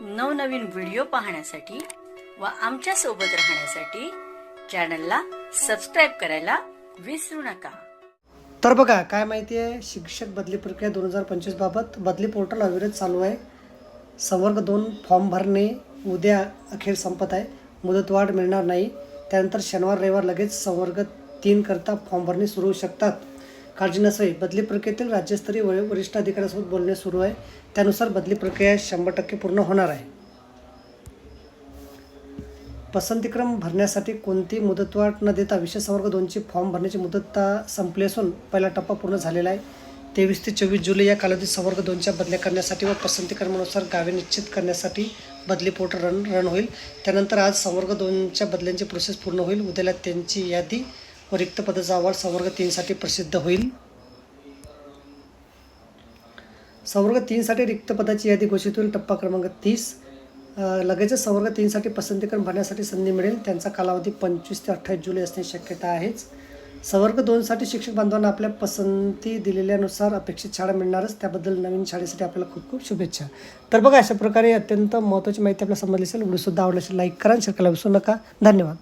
नवनवीन व्हिडिओ पाहण्यासाठी व आमच्यासोबत राहण्यासाठी चॅनलला सबस्क्राईब करायला विसरू नका. तर बघा काय माहिती आहे? शिक्षक बदली प्रक्रिया दोन हजार पंचवीस बाबत बदली पोर्टल अविरत चालू आहे. संवर्ग दोन फॉर्म भरणे उद्या अखेर संपत आहे. मुदतवाढ मिळणार नाही. त्यानंतर शनिवार रविवार लगेच संवर्ग तीन करता फॉर्म भरणे सुरू होऊ शकतात. काळजी नसावी. बदली प्रक्रियेतील राज्यस्तरीय वरि- वरिष्ठ अधिकाऱ्यांसोबत बोलणे सुरू आहे. त्यानुसार बदली प्रक्रिया शंभर टक्के पूर्ण होणार आहे. पसंतीक्रम भरण्यासाठी कोणती मुदतवाढ न देता विशेष संवर्ग दोनची फॉर्म भरण्याची मुदत संपली असून पहिला टप्पा पूर्ण झालेला आहे. तेवीस ते चोवीस जुलै या कालावधीत संवर्ग दोनच्या बदल्या करण्यासाठी व पसंतीक्रमानुसार गावे निश्चित करण्यासाठी बदली पोर्टल रन रन होईल. त्यानंतर आज संवर्ग दोनच्या बदल्यांची प्रोसेस पूर्ण होईल. उद्याला त्यांची यादी व रिक्त पदाचा अहवाल संवर्ग तीनसाठी प्रसिद्ध होईल. संवर्ग तीनसाठी रिक्त पदाची यादी घोषित होईल टप्पा क्रमांक तीस. लगेचच संवर्ग तीनसाठी पसंतीकरण भरण्यासाठी संधी मिळेल. त्यांचा कालावधी पंचवीस ते अठ्ठावीस जुलै असण्याची शक्यता आहेच. संवर्ग दोनसाठी शिक्षक बांधवांना आपल्या पसंती दिलेल्यानुसार अपेक्षित शाळा मिळणारच. त्याबद्दल नवीन शाळेसाठी आपल्याला खूप खूप शुभेच्छा. तर बघा अशा प्रकारे अत्यंत महत्त्वाची माहिती आपल्याला समजली असेल व्हिडिओसुद्धा आवडला असेल लाईक करा शेअर करायला विसरू नका. धन्यवाद.